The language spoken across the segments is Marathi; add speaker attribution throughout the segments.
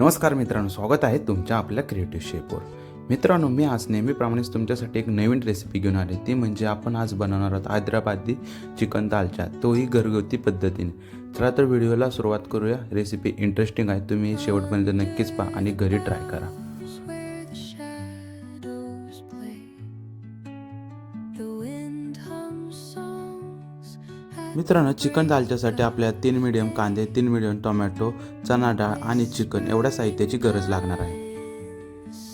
Speaker 1: नमस्कार मित्रांनो स्वागत आहे तुमच्या आपल्या क्रिएटिव्ह शेपवर मित्रांनो मी आज नेहमीप्रमाणेच तुमच्यासाठी एक नवीन रेसिपी घेऊन आली ती म्हणजे आपण आज बनवणार आहोत हैदराबादी चिकन दालचा. तोही घरगुती पद्धतीने. चला तर व्हिडिओला सुरुवात करूया. रेसिपी इंटरेस्टिंग आहे. तुम्ही शेवटपर्यंत नक्कीच पहा आणि घरी ट्राय करा. मित्रांनो चिकन दालच्यासाठी आपल्याला तीन मिडियम कांदे तीन मिडियम टोमॅटो चणा डाळ आणि चिकन एवढ्या साहित्याची गरज लागणार आहे.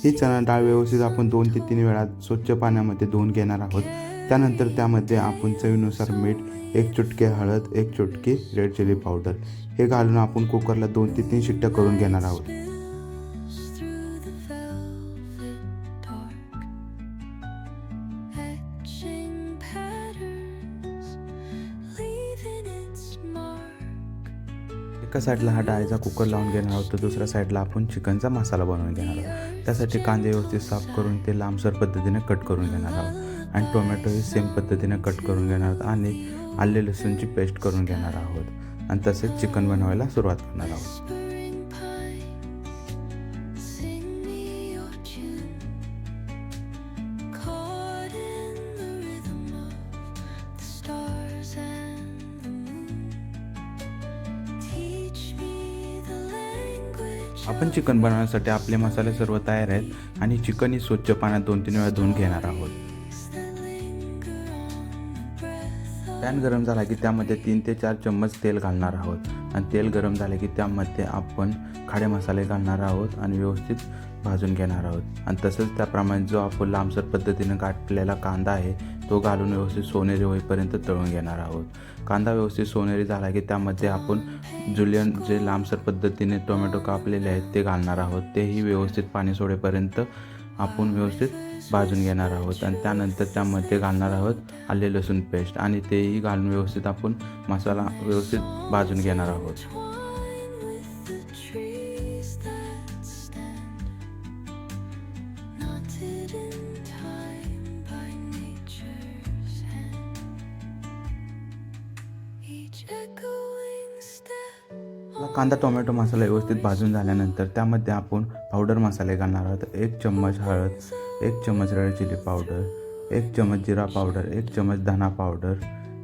Speaker 1: ही चणा डाळ व्यवस्थित आपण दोन ते तीन वेळा स्वच्छ पाण्यामध्ये धुवून घेणार आहोत. त्यानंतर त्यामध्ये आपण चवीनुसार मीठ एक चुटके हळद एक चुटकी रेड चिली पावडर हे घालून आपण कुकरला दोन ते तीन शिट्ट्या करून घेणार आहोत. एका साईडला हा डाळीचा कुकर लावून घेणार आहोत तर दुसऱ्या साईडला आपण चिकनचा मसाला बनवून घेणार आहोत. त्यासाठी कांदे व्यवस्थित साफ करून ते लांबसर पद्धतीने कट करून घेणार आहोत. आणि टोमॅटोही सेम पद्धतीने कट करून घेणार आहोत आणि आले लसूणची पेस्ट करून घेणार आहोत. आणि तसेच चिकन बनवायला सुरुवात करणार आहोत. आपण चिकन बनवण्यासाठी आपले मसाले सर्व तयार आहेत आणि चिकन ही स्वच्छ पाण्यात दोन तीन वेळा धुवून घेणार आहोत. पॅन गरम झाला की त्यामध्ये तीन ते चार चम्मच तेल घालणार आहोत. आणि तेल गरम झाले की त्यामध्ये आपण खाडे मसाले घालणार आहोत आणि व्यवस्थित भाजून घेणार आहोत. आणि तसंच त्याप्रमाणे जो आपण लांबसर पद्धतीनं काटलेला कांदा आहे तो घालून व्यवस्थित सोनेरी होईपर्यंत तळून घेणार आहोत. कांदा व्यवस्थित सोनेरी झाला की त्यामध्ये आपण जुलियन जे लांबसर पद्धतीने टोमॅटो कापलेले आहेत ते घालणार आहोत. तेही व्यवस्थित पाणी सोडेपर्यंत आपण व्यवस्थित भाजून घेणार आहोत आणि त्यानंतर त्यामध्ये घालणार आहोत आले लसूण पेस्ट आणि तेही घालून व्यवस्थित आपण मसाला व्यवस्थित भाजून घेणार आहोत. कांदा टोमॅटो मसाला व्यवस्थित भाजून झाल्यानंतर त्यामध्ये आपण पावडर मसाले घालणार आहोत. एक चम्मच हळद एक चम्मच रेड चिली पावडर एक चम्मच जिरा पावडर एक चम्मच धना पावडर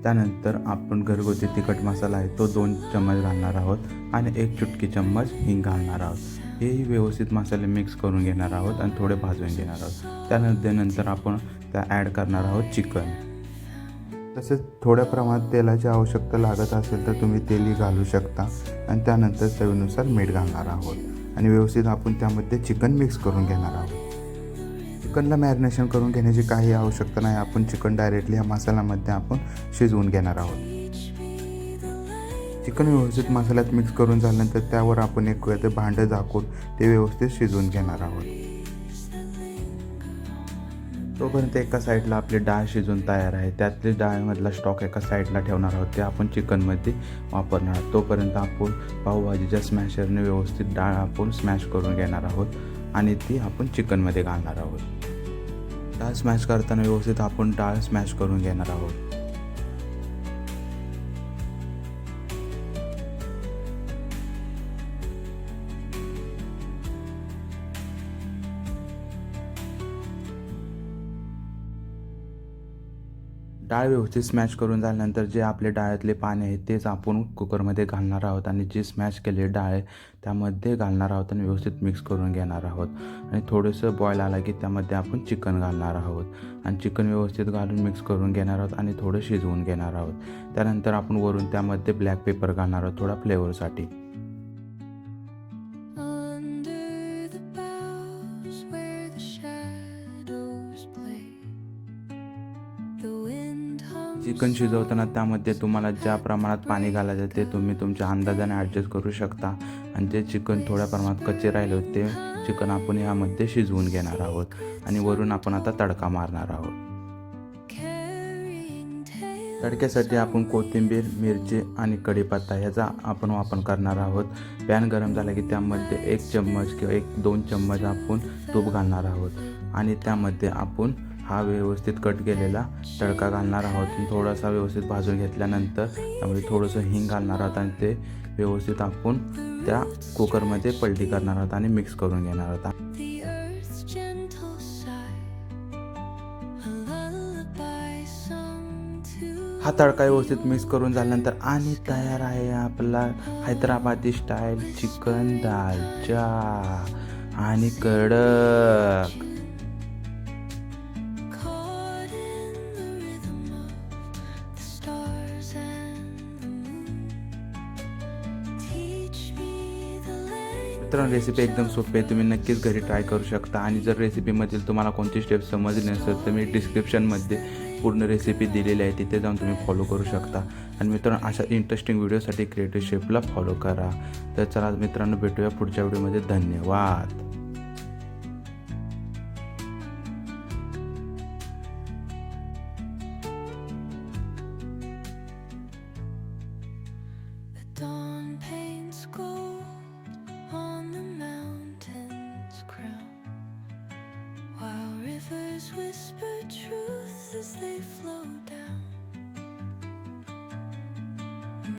Speaker 1: त्यानंतर आपण घरगुती तिखट मसाला आहे तो दोन चम्मच घालणार आहोत आणि एक चुटकी चम्मच हिंग घालणार आहोत. हेही व्यवस्थित मसाले मिक्स करून घेणार आहोत आणि थोडे भाजून घेणार आहोत. त्यानंतर नंतर आपण त्या ॲड करणार आहोत चिकन. तसेच थोड्या प्रमाणात तेलाची आवश्यकता लागत असेल तर तुम्ही तेलही घालू शकता आणि त्यानंतर चवीनुसार मीठ घालणार आहोत. आणि व्यवस्थित आपण त्यामध्ये चिकन मिक्स करून घेणार आहोत. चिकनला मॅरिनेशन करून घेण्याची काही आवश्यकता नाही. आपण चिकन डायरेक्टली ह्या मसाल्यामध्ये आपण शिजवून घेणार आहोत. चिकन व्यवस्थित मसाल्यात मिक्स करून झाल्यानंतर त्यावर आपण एक वेळ ते भांडं झाकून ते व्यवस्थित शिजवून घेणार आहोत. तोपर्यंत एका साईडला आपली डाळ शिजून तयार आहे. त्यातली डाळमधला स्टॉक एका साईडला ठेवणार आहोत. ते आपण चिकनमध्ये वापरणार आहोत. तोपर्यंत आपण पावभाजीच्या स्मॅशरने व्यवस्थित डाळ आपण स्मॅश करून घेणार आहोत आणि ती आपण चिकनमध्ये घालणार आहोत. डाळ स्मॅश करताना व्यवस्थित आपण डाळ स्मॅश करून घेणार आहोत. डाळ व्यवस्थित स्मॅश करून झाल्यानंतर जे आपले डाळ्यातले पाणी आहे तेच आपण कुकरमध्ये घालणार आहोत आणि जे स्मॅश केले डाळ आहे त्यामध्ये घालणार आहोत आणि व्यवस्थित मिक्स करून घेणार आहोत. आणि थोडंसं बॉईल आला की त्यामध्ये आपण चिकन घालणार आहोत. आणि चिकन व्यवस्थित घालून मिक्स करून घेणार आहोत आणि थोडं शिजवून घेणार आहोत. त्यानंतर आपण वरून त्यामध्ये ब्लॅक पेपर घालणार आहोत थोडा फ्लेवरसाठी चिकन शिजवताना त्यामध्ये तुम्हाला ज्या प्रमाणात पाणी घालायचं ते तुम्ही तुमच्या अंदाजाने ॲडजस्ट करू शकता. आणि जे चिकन थोड्या प्रमाणात कच्चे राहिले होते ते चिकन आपण यामध्ये शिजवून घेणार आहोत. आणि वरून आपण आता तडका मारणार आहोत. तडक्यासाठी आपण कोथिंबीर मिरची आणि कढीपत्ता ह्याचा आपण वापर करणार आहोत. पॅन गरम झाला की त्यामध्ये एक चम्मच किंवा एक दोन चम्मच आपण तूप घालणार आहोत. आणि त्यामध्ये आपण हा व्यवस्थित कट केलेला तडका घालणार आहोत. थोडासा व्यवस्थित भाजून घेतल्यानंतर त्यामध्ये थोडंसं हिंग घालणार आहोत आणि ते व्यवस्थित आपण त्या कुकरमध्ये पलटी करणार आहोत आणि मिक्स करून घेणार आहोत. हा तडका व्यवस्थित मिक्स करून झाल्यानंतर आणि तयार आहे आपला हैदराबादी स्टाईल चिकन दालचा आणि कडक. मित्रांनो रेसिपी एकदम सोपी आहे. तुम्ही नक्कीच घरी ट्राय करू शकता. आणि जर रेसिपीमधील तुम्हाला कोणती स्टेप समजली नसेल तर मी डिस्क्रिप्शनमध्ये पूर्ण रेसिपी दिलेली आहे. तिथे जाऊन तुम्ही फॉलो करू शकता. आणि मित्रांनो अशा इंटरेस्टिंग व्हिडिओसाठी क्रिएटिव्ह शेपला फॉलो करा. तर चला मित्रांनो भेटूया पुढच्या व्हिडिओमध्ये धन्यवाद.
Speaker 2: Whisper truth as they flow.